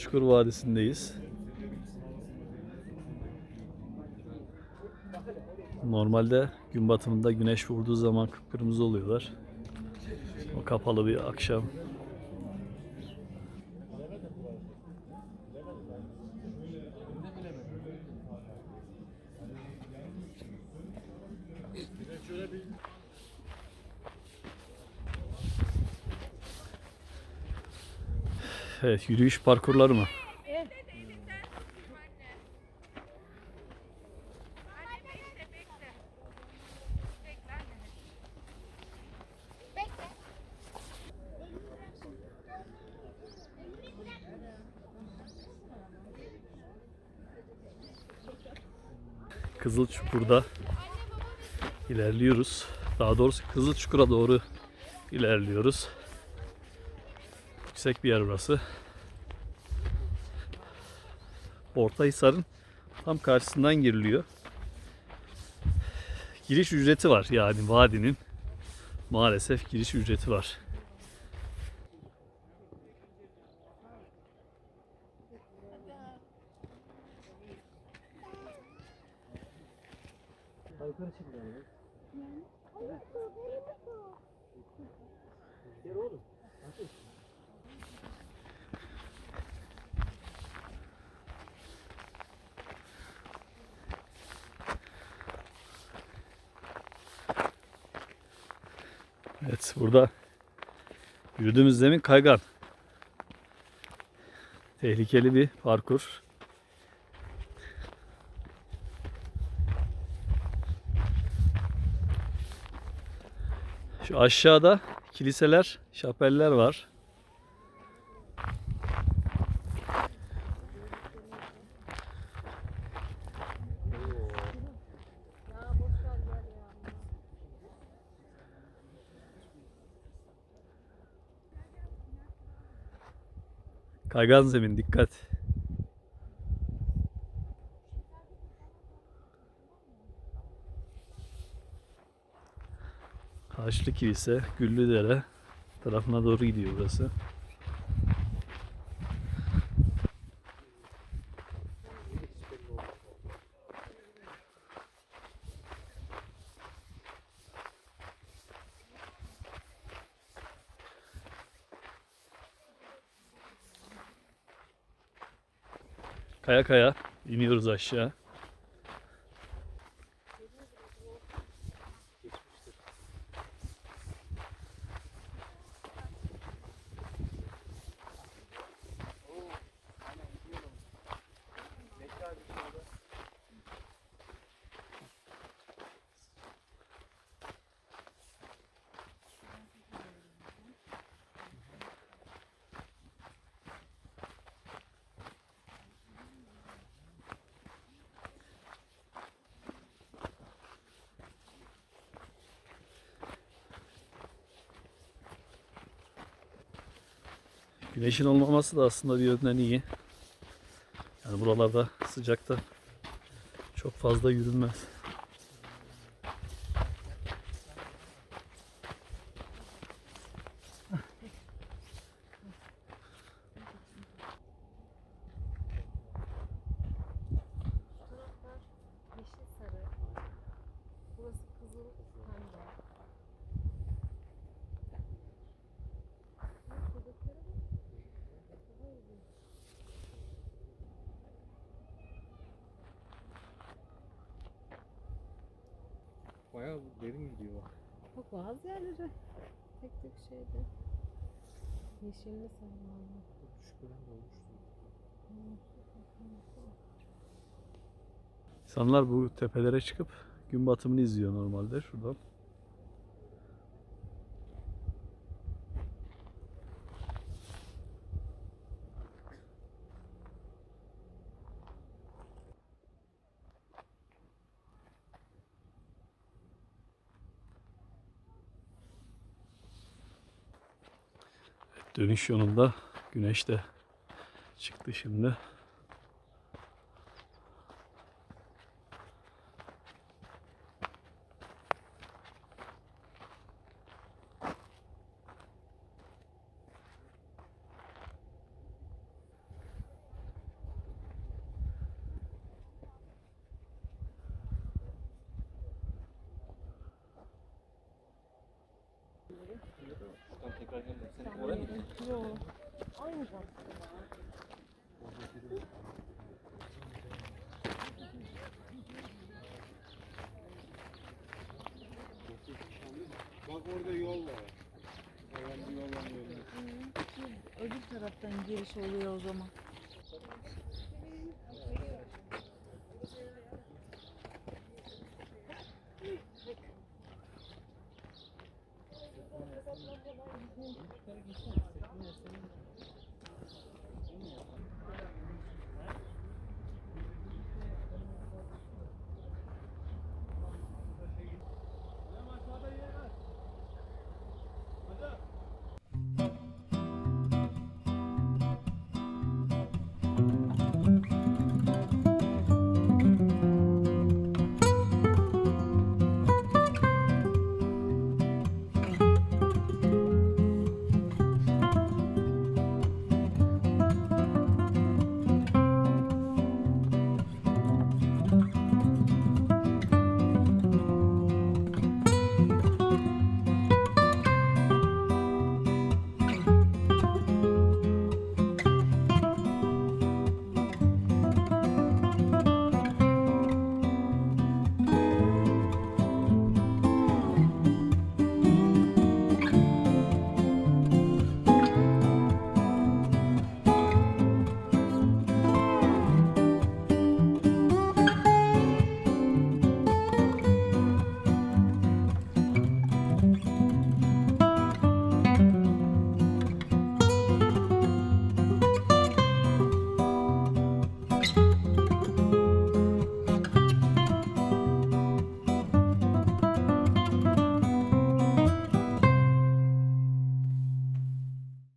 Kızılçukur Vadisi'ndeyiz. Normalde gün batımında güneş vurduğu zaman kıpkırmızı oluyorlar. O kapalı bir akşam. Evet, yürüyüş parkurları mı? Kızılçukur'da ilerliyoruz. Daha doğrusu Kızılçukur'a doğru ilerliyoruz. Yüksek bir yer burası. Ortahisar'ın tam karşısından giriliyor. Giriş ücreti var yani vadinin maalesef giriş ücreti var. Evet burada yürüdüğümüz zemin kaygan. Tehlikeli bir parkur. Şu aşağıda kiliseler, şapeller var. Kaygan zemin dikkat. Haçlı Kilise, Güllüdere tarafına doğru gidiyor burası. Kaya kaya iniyoruz aşağı. Güneşin olmaması da aslında bir yönden iyi. Yani buralarda sıcakta çok fazla yürünmez. Yeşil sarı. Burası kızıl pembe. Bak, buradakilere bak. Daha ilginç. Bayağı derin gidiyor bak. Bak bazı yerleri tek tek şeyde. Yeşilli sarılarla. Şüphelen de olmuştu. İnsanlar bu tepelere çıkıp gün batımını izliyor normalde şuradan. Dönüş yolunda güneş de çıktı şimdi. Oraya mı gittin? Yok. Aynı bak. Bak orada yol var. Öbür taraftan giriş oluyor o zaman. Thank you.